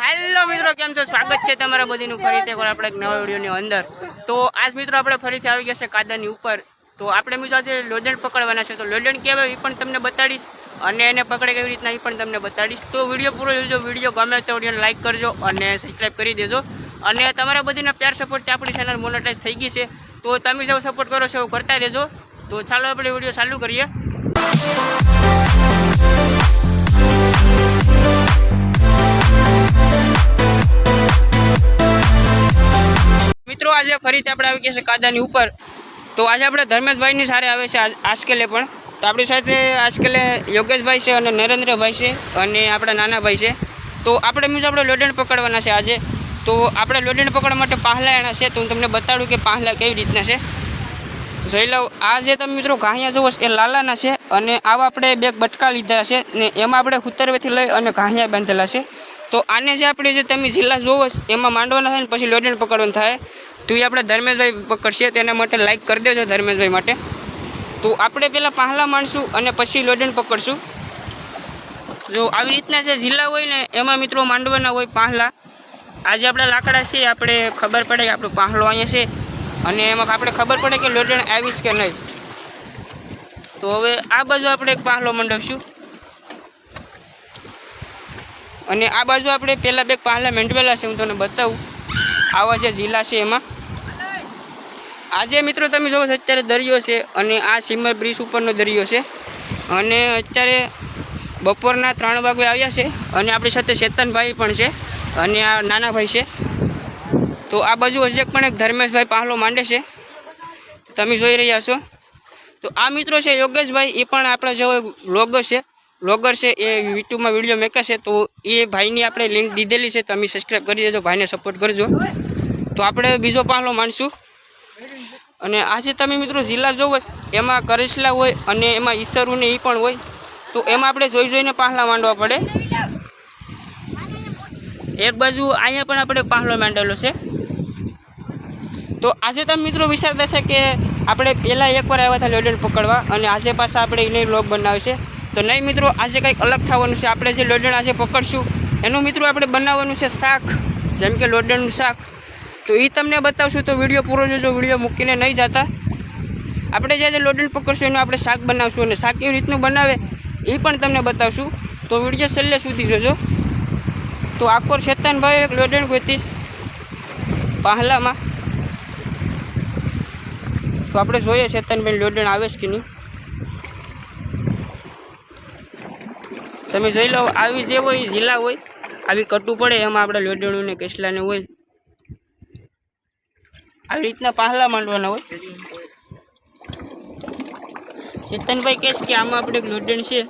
Hello મિત્રો, કેમ છો? સ્વાગત છે તમારા બધીનું ફરીથી એકવાર આપણે એક નવા વિડીયોની અંદર. તો આજ મિત્રો આપણે ફરીથી આવી ગયા છે કાદાની ઉપર. તો આપણે મિત્રો આજે લોડન પકડવાના છે. તો લોડન કહેવાય એ પણ તમને બતાડીશ અને એને પકડે કેવી રીતના એ પણ તમને બતાડીશ. તો વીડિયો પૂરો જોજો. વીડિયો ગમે તો વિડીયોને લાઈક કરજો અને સબસ્ક્રાઈબ કરી દેજો. અને તમારા બધીના પ્યાર સપોર્ટથી આપણી ચેનલ મોનેટાઈઝ થઈ ગઈ છે. તો તમે જેવો સપોર્ટ કરો છો એવું કરતા રહેજો. તો ચાલો આપણે વીડિયો ચાલુ કરીએ. મિત્રો, આજે ફરીથી આપણે આવી ગયા છે કાદાની ઉપર. તો આજે આપણે ધર્મેશભાઈની સારે આવે છે આજ- આજકેલે પણ. તો આપણી સાથે આજકેલે યોગેશભાઈ છે અને નરેન્દ્રભાઈ છે અને આપણા નાનાભાઈ છે. તો આપણે મીન્સ આપણે લોડેણ પકડવાના છે આજે. તો આપણે લોડેણ પકડવા માટે પાહલા એના છે. તો હું તમને બતાડું કે પાહલા કેવી રીતના છે. જોઈ લઉં. આ જે તમે મિત્રો ઘાહિયા છો, એ લાલાના છે અને આવા આપણે બે બટકા લીધા છે ને એમાં આપણે હુતરવેથી લઈ અને ઘાહિયા બાંધેલા છે. તો આને જે આપણે જે તમે જિલ્લા જોવો એમાં માંડવાના થાય ને પછી લોડેણ પકડવાનું થાય. તો એ આપણે ધર્મેશભાઈ પકડશે તેના માટે લાઈક કરી દેજો ધર્મેશભાઈ માટે. તો આપણે પહેલાં પહેલાં માણશું અને પછી લોડન પકડશું. જો આવી રીતના જે જિલ્લા હોય ને, એમાં મિત્રો માંડવાના હોય પાહલા. આજે આપણે લાકડા છે, આપણે ખબર પડે કે આપણો પાહલો અહીંયા છે. અને એમાં આપણે ખબર પડે કે લોડણ આવીશ કે નહીં. તો હવે આ બાજુ આપણે એક પાહલો મંડવશું. અને આ બાજુ આપણે પહેલાં બે પાહલા મેંડવેલા છે, હું તમને બતાવું. આવા જે જિલ્લા છે એમાં. આજે મિત્રો તમે જોવો છો, અત્યારે દરિયો છે અને આ સિમર બ્રિજ ઉપરનો દરિયો છે. અને અત્યારે બપોરના ત્રણ વાગે આવ્યા છે અને આપણી સાથે ચેતનભાઈ પણ છે અને આ નાના ભાઈ છે. તો આ બાજુ હજી પણ એક ધર્મેશભાઈ પાહલો માંડે છે. તમે જોઈ રહ્યા છો. તો આ મિત્રો છે યોગેશભાઈ, એ પણ આપણા જેવો વ્લોગર છે. વ્લોગર છે, એ યુટ્યુબમાં વીડિયો મેકે છે. તો એ ભાઈની આપણે લિંક દીધેલી છે, તમે સબસ્ક્રાઈબ કરી દેજો, ભાઈને સપોર્ટ કરજો. તો આપણે બીજો પાહલો માનશું અને આજે તમે મિત્રો જિલ્લા જોવો એમાં કરેસલા હોય અને એમાં ઈસરું ને એ પણ હોય. તો એમાં આપણે જોઈ જોઈને પાહલા માંડવા પડે. એક બાજુ અહીંયા પણ આપણે પાહલો માંડેલો છે. તો આજે તમે મિત્રો વિચારતા છે કે આપણે પહેલાં એકવાર આવ્યા હતા લોડેડ પકડવા અને આજે પાછા આપણે એને લોક બનાવે છે. તો નહીં મિત્રો, આજે કંઈક અલગ થવાનું છે. આપણે જે લોડણ આજે પકડશું, એનું મિત્રો આપણે બનાવવાનું છે શાક. જેમ કે લોડણનું શાક. તો એ તમને બતાવશું, તો વીડિયો પૂરો જોજો, વીડિયો મૂકીને નહીં જતા. આપણે જે લોડેડ પકડશું, એનું આપણે શાક બનાવશું અને શાક કેવી રીતનું બનાવે એ પણ તમને બતાવશું. તો વીડિયો છેલ્લે સુધી જોજો. તો આકોર શેતાનભાઈ એક લોડેડ ગોતીશ પાહલામાં. તો આપણે જોઈએ શેતાનભાઈ લોડેણ આવે છે કે નહીં. તમે જોઈ લો, આવી જે હોય જિલ્લા હોય, આવી કટું પડે, એમાં આપણે લોડણું ને કેસલાને હોય. આવી રીતના પાહલા માંડવાના હોય. ચેતનભાઈ કહેશ કે આમાં આપણે એક છે.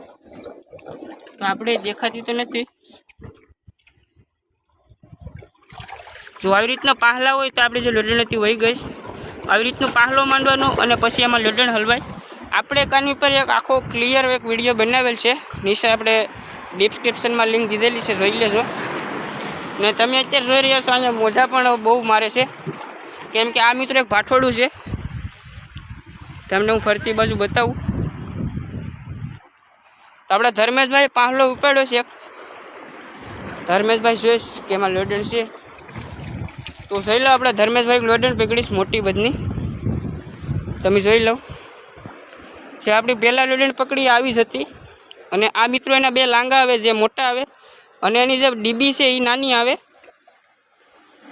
તો આપણે દેખાતી તો નથી. જો આવી રીતના પાહલા હોય તો આપણે જે લોડણ હતી વહી ગઈ. આવી રીતનું પાહલો માંડવાનો અને પછી એમાં લોડણ હલવાય. આપણે કાની પર એક આખો ક્લિયર એક વીડિયો બનાવેલ છે. નીચે આપણે ડિસ્ક્રિપ્શનમાં લિંક દીધેલી છે, જોઈ લેજો. ને તમે અત્યારે જોઈ રહ્યા છો, અહીંયા મોજા પણ બહુ મારે છે. કેમ કે આ મિત્રો એક ભાઠોડું છે. તમને હું ફરતી બાજુ બતાવું. તો આપણે ધર્મેશભાઈ પાહલો ઉપાડ્યો છે ધર્મેશભાઈ જોઈશ કે એમાં લોડણ છે. તો જોઈ લો આપણે ધર્મેશભાઈ લોડન પકડીશ મોટી બધની તમે જોઈ લો. જે આપણી પહેલાં લોડન પકડી આવી જ હતી. અને આ મિત્રો એના બે લાંગા આવે, જે મોટા આવે. અને એની જે ડીબી છે એ નાની આવે.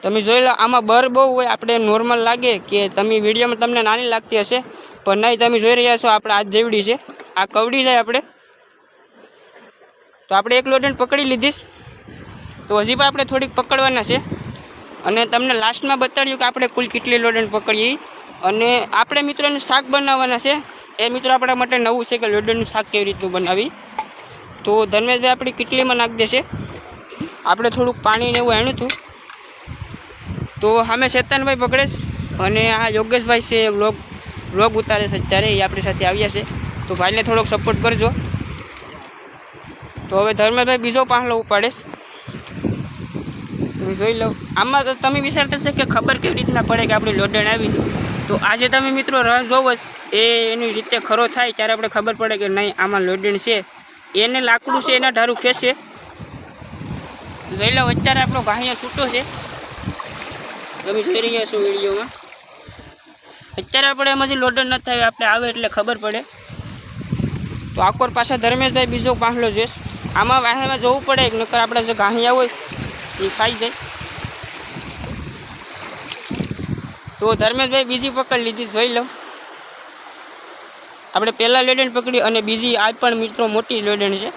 તમે જોઈ લો, આમાં બર બહુ હોય, આપણે નોર્મલ લાગે કે તમે વિડીયોમાં તમને નાની લાગતી હશે, પણ નહીં, તમે જોઈ રહ્યા છો, આપણે આ જેવડી છે. આ કવડી જાય આપણે. તો આપણે એક લોડન પકડી લીધીશ. તો હજી પણ આપણે થોડીક પકડવાના છે. અને તમને લાસ્ટમાં બતાડ્યું કે આપણે કુલ કેટલી લોડન પકડીએ. અને આપણે મિત્રોનું શાક બનાવવાના છે. એ મિત્રો આપણા માટે નવું છે કે લોડનનું શાક કેવી રીતનું બનાવી. તો ધર્મેશભાઈ આપણી કેટલીમાં નાખી દેશે. આપણે થોડુંક પાણીને એવું એણું હતું. તો સામે ચેતનભાઈ પકડેશ અને આ યોગેશભાઈ છે, વ્લોગ વ્લોગ ઉતારે છે અત્યારે, એ આપણી સાથે આવ્યા છે. તો ભાઈને થોડોક સપોર્ટ કરજો. તો હવે ધર્મેશભાઈ બીજો પાહલો ઉપાડીશ. તમે જોઈ લો. આમાં તો તમે વિચારતા છે કે ખબર કેવી રીતના પડે કે આપણે લોડણ આવી તો આજે તમે મિત્રો રસ જોવો એ એની રીતે ખરો થાય, ત્યારે આપણે ખબર પડે કે નહીં, આમાં લોડણ છે. એને લાકડું છે, એના ધારું ખેંચશે જોઈ લો, અત્યારે આપણો ગાહિયા છૂટો છે. તમે જોઈ રહ્યા છો વિડીયોમાં. અત્યારે આપણે એમાંથી લોડર ન થાય આપણે આવે એટલે ખબર પડે. તો આકોર પાછા ધર્મેશભાઈ બીજો પાંહલો જોઈશ. આમાં વાહેમાં જવું પડે, નકર આપણે જે ગાહિયા હોય, એ ખાઈ જાય. તો ધર્મેશભાઈ બીજી પકડ લીધી, જોઈ લો. આપણે પહેલાં લેડન પકડી અને બીજી આ પણ મિત્રો મોટી લેડન છે.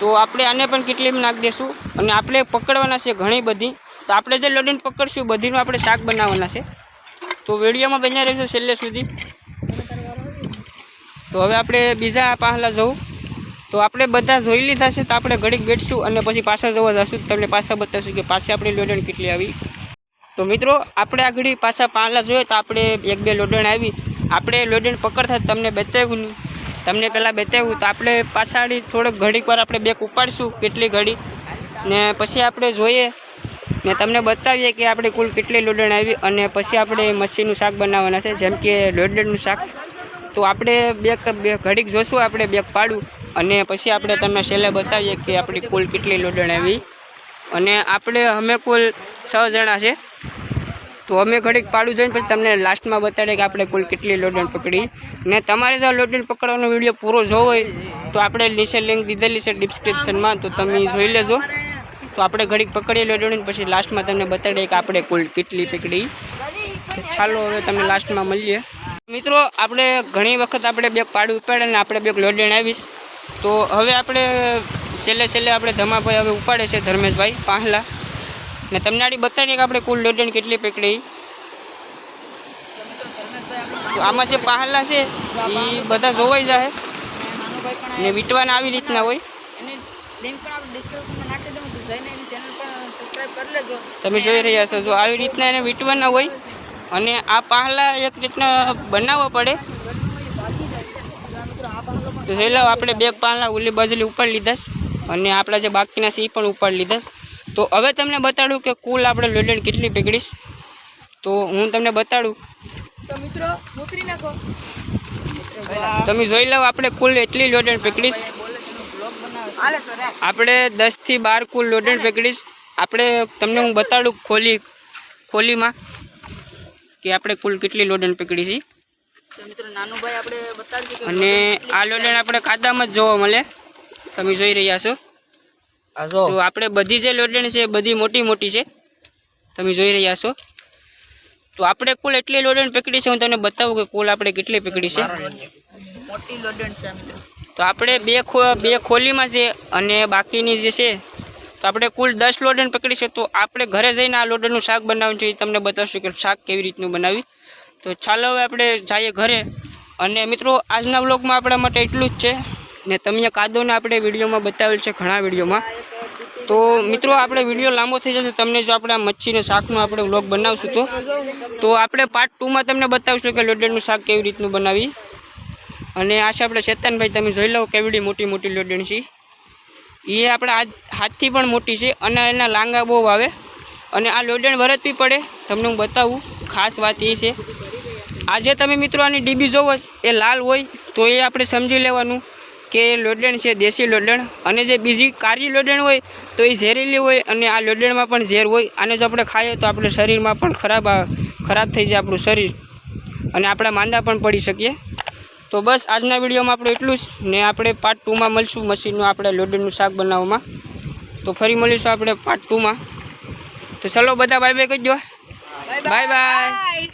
તો આપણે આને પણ કેટલી નાખી દઈશું અને આપણે પકડવાના છે ઘણી બધી. તો આપણે જે લોડન પકડશું, બધીનું આપણે શાક બનાવવાના છે. તો વિડીયોમાં બન્યા રહીશું છેલ્લે સુધી. તો હવે આપણે બીજા પાહલા જવું. તો આપણે બધા જોઈ લીધા છે, તો આપણે ઘડીક બેઠશું અને પછી પાછા જોવા જશું. તમને પાછા બતાવશું કે પાછી આપણે લોડણ કેટલી આવી. તો મિત્રો, આપણે આગળ પાછા પાહલા જોઈએ, તો આપણે એક બે લોડણ આવી. આપણે લોડણ પકડતા તમને બતાવ્યું નહીં. તમને પહેલાં બતાવ્યું, તો આપણે પાછાડી થોડોક ઘડીક વાર આપણે બેક ઉપાડશું, કેટલી ઘડી. ને પછી આપણે જોઈએ ને તમને બતાવીએ કે આપણે કુલ કેટલી લોડણ આવી અને પછી આપણે મચ્છીનું શાક બનાવવાના છે. જેમ કે લોડણનું શાક, તો આપણે બે ઘડીક જોશું, આપણે બેગ પાડું અને પછી આપણે તમને છેલ્લે બતાવીએ કે આપણી કુલ કેટલી લોડણ આવી. અને આપણે, અમે કુલ છ જણા છે. તો અમે ઘડીક પાડું જોઈને પછી તમને લાસ્ટમાં બતાડે કે આપણે કુલ કેટલી લોડણ પકડી. ને તમારે જો લોડણ પકડવાનો વીડિયો પૂરો જોવો હોય, તો આપણે નીચે લિંક દીધેલી છે ડિસ્ક્રિપ્શનમાં તો તમે જોઈ લેજો. તો આપણે ઘડીક પકડી લોડણ પછી લાસ્ટમાં તમને બતાડીએ કે આપણે કુલ કેટલી પકડી. ચાલો હવે તમે લાસ્ટમાં મળીએ. મિત્રો, આપણે ઘણી વખત આપણે બેગ પાડું ઉપાડે ને આપણે બેગ લોડણ આવીશ. તો હવે આપણે છેલ્લે છેલ્લે આપણે ધમાભાઈ હવે ઉપાડે છે ધર્મેશભાઈ પાહલા. ને તમને આડી બતાડીએ કે આપણે કુલ લોડણ કેટલી પકડી. આમાં જે પાહલા છે એ બધા જોવાઈ જાય ને વીટવાના આવી રીતના હોય. ચેનલ પણ સબસ્ક્રાઇબ કરી લેજો. તમે જોઈ રહ્યા છો. જો આવી રીતના એને વીંટવાના હોય અને આ પાહલા એક રીતના બનાવવા પડે. તો જોઈ લો આપણે બે પાહલા ઉલી બાજુલી ઉપાડી લીધા છે અને આપણા જે બાકીના છે એ પણ ઉપાડી લીધા છે. તો હવે તમને બતાડું કે કુલ આપણે લોડણ કેટલી પકડીશ તો હું તમને બતાડું. તો મિત્રો નાખો. તમે જોઈ લો આપણે કુલ એટલી લોડણ પકડીશ બ્લોગ બનાવે હાલે તો રે આપણે દસથી બાર કુલ લોડણ પેકડીશ આપણે તમને હું બતાડું ખોલી ખોલીમાં કે આપણે કુલ કેટલી લોડણ પકડી છે. તો મિત્રો નાનુભાઈ આપણે બતાડશે કે અને આ લોડણ આપણે કાદામાં જ જોવા મળે. તમે જોઈ રહ્યા છો. જો. તો આપણે બધી જે લોડણ છે એ બધી મોટી મોટી છે. તમે જોઈ રહ્યા છો. તો આપણે કુલ એટલી લોડણ પકડી છે હું તમને બતાવું કે કુલ આપણે કેટલી પકડી છે. મોટી લોડણ છે મિત્રો. તો આપણે બે ખો, બે ખોલીમાં છે અને બાકીની જે છે, તો આપણે કુલ દસ લોડન પકડી છે. તો આપણે ઘરે જઈને આ લોડનનું શાક બનાવવું જોઈએ તમને બતાવશું કે શાક કેવી રીતનું બનાવી તો ચાલો હવે આપણે જઈએ ઘરે. અને મિત્રો, આજના વ્લોગમાં આપણા માટે એટલું જ છે. ને તમને કાદોને આપણે વિડીયોમાં બતાવેલ છે ઘણા વિડીયોમાં. તો મિત્રો, આપણે વીડિયો લાંબો થઈ જશે. તમને જો આપણે આ મચ્છીને શાકનું આપણે વ્લોગ બનાવશું તો. તો આપણે પાર્ટ ટુમાં તમને બતાવશું કે લોડનનું શાક કેવી રીતનું બનાવી. અને આ છે આપણે ચેતનભાઈ તમે જોઈ લો કેવડી મોટી મોટી લોડણ છે. એ આપણે હાથ, હાથથી પણ મોટી છે અને એના લાંગા બહુ આવે. અને આ લોડણ વરતવી પડે, તમને હું બતાવું, ખાસ વાત એ છે. આજે તમે મિત્રો આની ડીબી જોવો, એ લાલ હોય, તો એ આપણે સમજી લેવાનું કે એ લોડણ છે દેશી લોડણ. અને જે બીજી કારી લોડણ હોય, તો એ ઝેરીલી હોય અને આ લોડણમાં પણ ઝેર હોય. આને જો આપણે ખાઈએ તો આપણે શરીરમાં પણ ખરાબ ખરાબ થઈ જાય આપણું શરીર. અને આપણા માંદા પણ પડી શકીએ. તો બસ આજના વિડીયોમાં આપણે એટલું જ. ને આપણે પાર્ટ ટુમાં મળશું મશીનનું આપણે લોડરનું શાક બનાવવામાં. તો ફરી મળીશું આપણે પાર્ટ ટુમાં તો ચલો બધા બાય બાય કહેજો બાય બાય